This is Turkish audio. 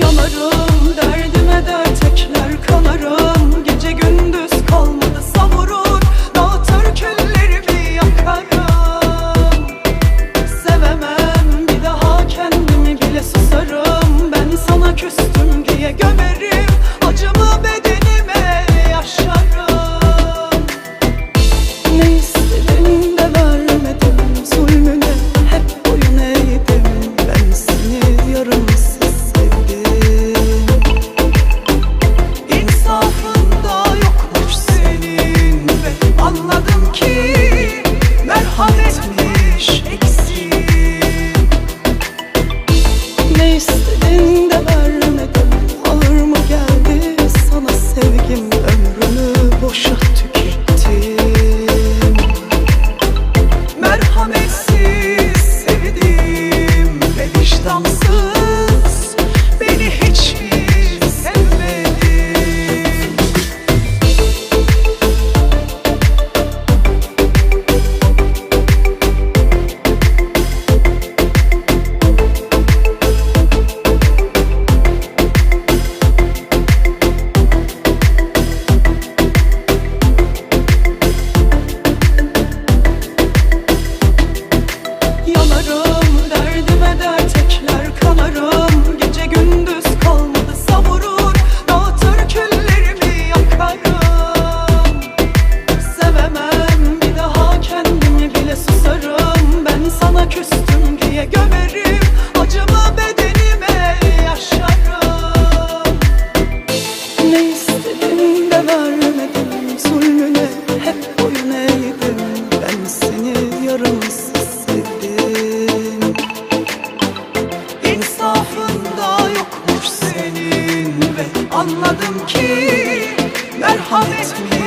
yanarım Derdime dert ekler kanarım. good. anladım ki merhamet mi